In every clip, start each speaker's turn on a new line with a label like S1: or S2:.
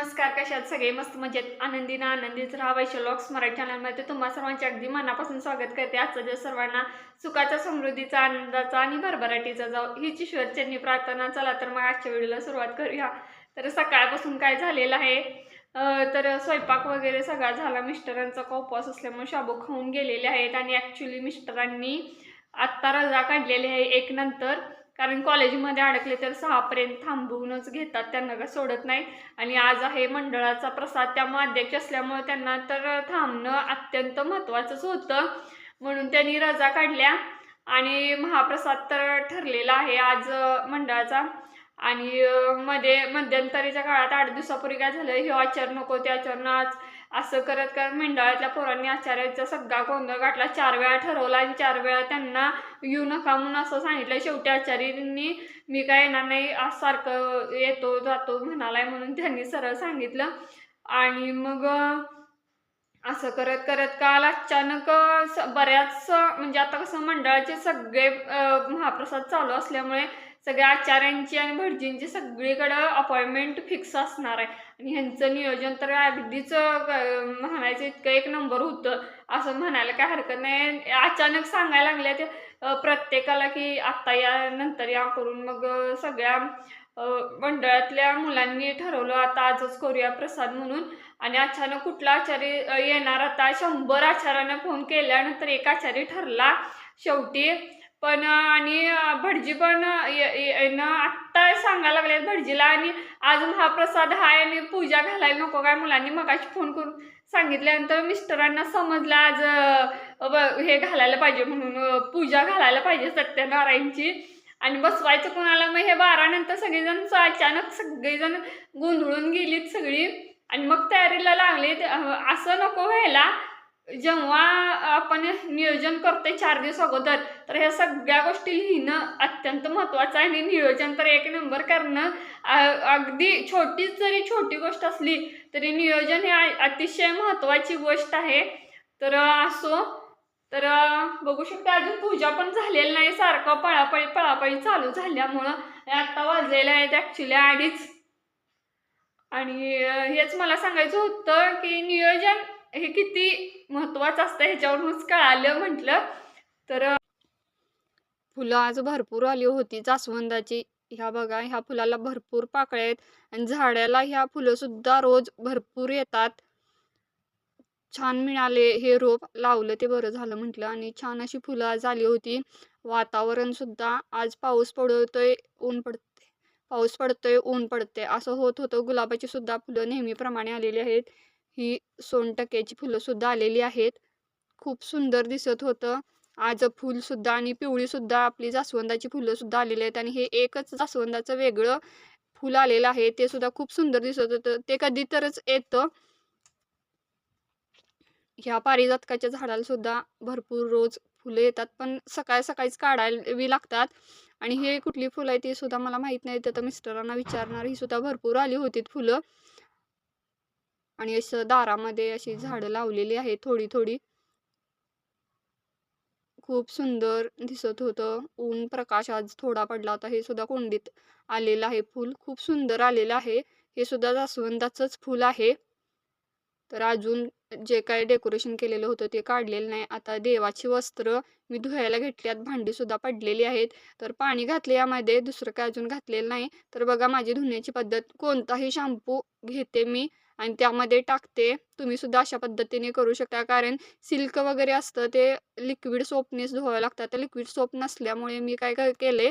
S1: नमस्कार कशात सगळे मस्त मजेत. आनंदी ना आनंदीच राहावायचे लॉक्स मराठी चॅनलमध्ये तुम्हा सर्वांचे अगदी मनापासून स्वागत करते. आजचा दिवस सर्वांना सुखाचा समृद्धीचा आनंदाचा आणि भरभराटीचा जाऊ हीच ईश्वरच्यांनी प्रार्थना. चला तर मग आजच्या व्हिडिओला सुरुवात करूया. तर सकाळपासून काय झालेलं आहे? तर स्वयंपाक वगैरे सगळा झाला. मिस्टरांचा कौपास उपवास असल्यामुळे शाबू खाऊन गेलेले आहेत. आणि ॲक्च्युली मिस्टरांनी आत्ता रजा काढलेली आहे एक नंतर. कारण कॉलेजमध्ये अडकले तर सहापर्यंत थांबवूनच घेतात त्यांना का सोडत नाही. आणि आज आहे मंडळाचा प्रसाद त्यामुळे अध्यक्ष असल्यामुळे त्यांना तर थांबणं अत्यंत महत्त्वाचंच होतं. म्हणून त्यांनी रजा काढल्या आणि महाप्रसाद तर ठरलेला आहे आज मंडळाचा. आणि मध्ये मध्यंतरीच्या काळात आठ दिवसापूर्वी काय झालं हे आचार नको ते आचरण आज असं करत करत मंडळातल्या पोरांनी आचार्याचा सगळा गोंधळ गाठला. चार वेळा ठरवला आणि चार वेळा त्यांना येऊ नका म्हणून असं सांगितलं. शेवटी आचार्यांनी मी काय येणार नाही आज सारखं येतो जातो म्हणालाय म्हणून त्यांनी सरळ सांगितलं. आणि मग असं करत करत काल अचानक स- बऱ्याच म्हणजे आता कसं मंडळाचे सगळे महाप्रसाद चालू असल्यामुळे सगळ्या आचार्यांची आणि भटजींची सगळीकडं अपॉइंटमेंट फिक्स असणार आहे. आणि ह्यांचं नियोजन तर अगदीच म्हणायचं इतकं एक नंबर होतं. असं म्हणायला काय हरकत नाही. अचानक सांगायला लागल्या ते प्रत्येकाला की आत्ता या नंतर या करून मग सगळ्या मंडळातल्या मुलांनी ठरवलं आता आजच करूया प्रसाद म्हणून. आणि अचानक कुठला आचार्य येणार? आता शंभर आचार्यांना फोन केल्यानंतर एक आचार्य ठरला. शेवटी पण आणि भटजी पण अं, ये- आत्ता सांगायला लागले भटजीला आणि अजून हा प्रसाद हाय आणि पूजा घालायला नको काय मुलांनी मगाशी फोन करून सांगितल्यानंतर मिस्टरांना समजलं आज हे घालायला पाहिजे म्हणून पूजा घालायला पाहिजे सत्यनारायणची. आणि बसवायचं कोणाला? मग हे बारानंतर सगळेजण अचानक सगळेजण गोंधळून गेलीत सगळी. आणि मग तयारीला लागलीत असं नको व्हायला. जेव्हा आपण नियोजन करतोय चार दिवस अगोदर तर ह्या सगळ्या गोष्टी लिहिणं अत्यंत महत्त्वाचं आहे. आणि नियोजन तर एक नंबर करणं अगदी छोटीच जरी छोटी गोष्ट असली तरी नियोजन हे अतिशय महत्त्वाची गोष्ट आहे. तर असो तर बघू शकता अजून पूजा पण झालेली नाही. सारखं पळापळी पळापळी चालू झाल्यामुळं आत्ता वाजलेलं आहेत ॲक्च्युली अडीच आणि हेच मला सांगायचं होतं की नियोजन हे किती महत्त्वाचं असतं ह्याच्यावरूनच कळालं म्हटलं. तर फुलं आज भरपूर आली होती जास्वंदाची. ह्या बघा ह्या फुलाला भरपूर पाकळ्या आहेत आणि झाडाला ह्या फुलं सुद्धा रोज भरपूर येतात. छान मिळाले हे रोप लावलं ते बरं झालं म्हटलं आणि छान अशी फुलं आज आली होती. वातावरण सुद्धा आज पाऊस पडतोय ऊन पडते पाऊस पडतोय ऊन पडते असं होत होतं गुलाबाची सुद्धा फुलं नेहमीप्रमाणे आलेली आहेत. ही सोनटक्याची फुलंसुद्धा आलेली आहेत. खूप सुंदर दिसत होतं. आज फुलसुद्धा आणि पिवळीसुद्धा आपली जास्वंदाची फुलंसुद्धा आलेली आहेत आणि हे एकच जास्वंदाचं वेगळं फुल आलेलं आहे. ते सुद्धा खूप सुंदर दिसत होतं. ते कधीतरच येतं. ह्या पारिजातकाच्या झाडाला सुद्धा भरपूर रोज फुलं येतात पण सकाळी सकाळीच काढावी लागतात. आणि हे कुठली फुलं आहे ती सुद्धा मला माहीत नाही. तर मिस्टरांना विचारणार. ही सुद्धा भरपूर आली होती फुलं. आणि असं दारामध्ये अशी झाडं लावलेली आहे थोडी थोडी खूप सुंदर दिसत होतं. ऊन प्रकाश आज थोडा पडला होता. हे सुद्धा कोंडीत आलेलं आहे फूल. खूप सुंदर आलेलं आहे. हे सुद्धा जास्वंदाचंच फूल आहे. तर अजून जे काय डेकोरेशन केलेलं होतं ते काढलेलं नाही. आता देवाची वस्त्र मी धुवायला घेतल्यात. भांडी सुद्धा पडलेली आहेत. तर पाणी घातले यामध्ये. दुसरं काय अजून घातलेलं नाही. तर बघा माझी धुण्याची पद्धत. कोणताही शॅम्पू घेते मी. आणि त्यामध्ये टाकते. तुम्ही सुद्धा अशा पद्धतीने करू शकता. कारण सिल्क वगैरे असतं ते लिक्विड सोपनेच धुवावं लागतं तर लिक्विड सोप नसल्यामुळे मी काय काय केले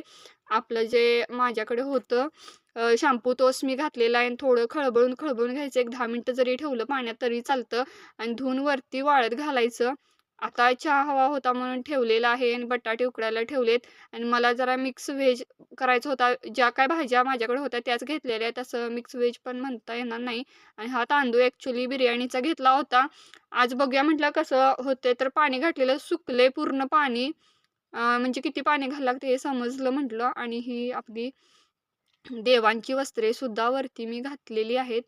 S1: आपलं जे माझ्याकडे होतं शॅम्पू तोच मी घातलेला आहे. आणि थोडं खळबळून खळबळून घ्यायचं. एक दहा मिनटं जरी ठेवलं पाण्यात तरी चालतं. आणि धुवून वरती वाळत घालायचं. आता चहा हवा होता म्हणून ठेवलेला आहे आणि बटाटे उकडायला ठेवलेत. आणि मला जरा मिक्स व्हेज करायचा होता. ज्या काय भाज्या माझ्याकडे होत्या त्याच घेतलेल्या आहेत. तसं मिक्स व्हेज पण म्हणता येणार नाही. आणि हा तांदूळ ॲक्च्युली बिर्याणीचा घेतला होता. आज बघूया म्हटलं कसं होते तर पाणी घातलेलं सुकले पूर्ण पाणी. म्हणजे किती पाणी घालावं लागते हे समजलं म्हटलं. आणि ही आपली देवांची वस्त्रे सुद्धा वरती मी घातलेली आहेत.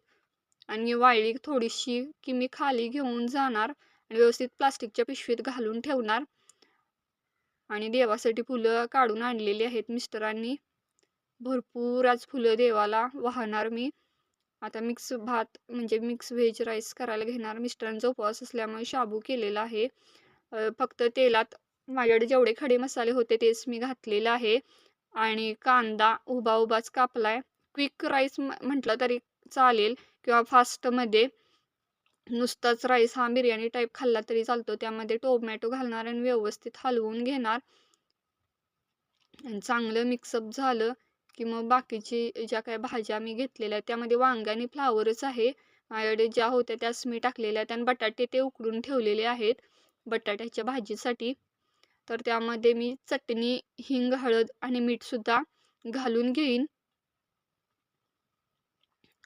S1: आणि वाळली थोडीशी की मी खाली घेऊन जाणार. आणि व्यवस्थित प्लास्टिकच्या पिशवीत घालून ठेवणार. आणि देवासाठी फुलं काढून आणलेली आहेत मिस्टरांनी. भरपूर आज फुलं देवाला वाहणार मी. आता मिक्स भात म्हणजे मिक्स व्हेज राईस करायला घेणार. मिस्टरांचा उपवास असल्यामुळे शाबू केलेला आहे. फक्त तेलात माझ्याकडे जेवढे खडे मसाले होते तेच मी घातलेलं आहे. आणि कांदा उभा उभाच कापलाय. क्विक राईस म्हटलं तरी चालेल किंवा फास्टमध्ये नुसताच राईस हा बिर्याणी टाईप खाल्ला तरी चालतो. त्यामध्ये टोमॅटो घालणार आणि व्यवस्थित हलवून घेणार. आणि चांगलं मिक्सअप झालं की मग बाकीची ज्या काही भाज्या मी घेतलेल्या त्यामध्ये वांगे आणि फ्लावरच आहे. माझ्याकडे ज्या होत्या त्याच मी टाकलेल्या आहेत आणि बटाटे ते उकडून ठेवलेले आहेत बटाट्याच्या भाजीसाठी. तर त्यामध्ये मी चटणी हिंग हळद आणि मीठसुद्धा घालून घेईन.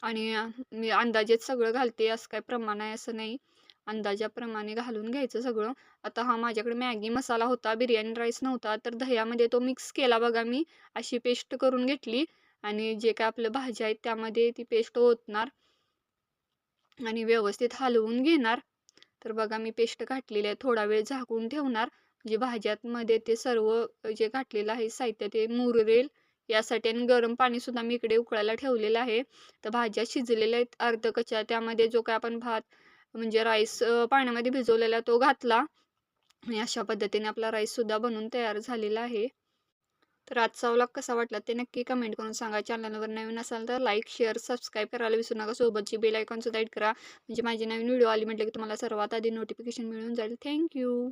S1: आणि मी अंदाजेच सगळं घालते असं काय प्रमाण आहे असं नाही. अंदाजाप्रमाणे घालून घ्यायचं सगळं. आता हा माझ्याकडे मॅगी मसाला होता बिर्याणी राईस नव्हता तर दह्यामध्ये तो मिक्स केला बघा मी. अशी पेस्ट करून घेतली आणि जे काय आपलं भाज्या आहेत त्यामध्ये ती पेस्ट ओतणार आणि व्यवस्थित हलवून घेणार. तर बघा मी पेस्ट घातलेली आहे थोडा वेळ झाकून ठेवणार. म्हणजे भाज्यांमध्ये ते सर्व जे घातलेलं आहे साहित्य ते मुरेल यासाठी आणि गरम पाणी सुद्धा मी इकडे उकळायला ठेवलेलं आहे. तर भाज्या शिजलेल्या आहेत अर्ध कच्च्या त्यामध्ये जो काय आपण भात म्हणजे राईस पाण्यामध्ये भिजवलेला तो घातला. आणि अशा पद्धतीने आपला राईससुद्धा बनवून तयार झालेला आहे. तर आजचा व्लॉग कसा वाटला ते नक्की कमेंट करून सांगा. चॅनलवर नवीन असाल तर लाईक शेअर सबस्क्राईब करायला विसरू नका. सोबतची बेल आयकॉन सुद्धा हिट करा. म्हणजे माझी नवीन व्हिडिओ आली म्हटलं की तुम्हाला सर्वात आधी नोटिफिकेशन मिळून जाईल. थँक्यू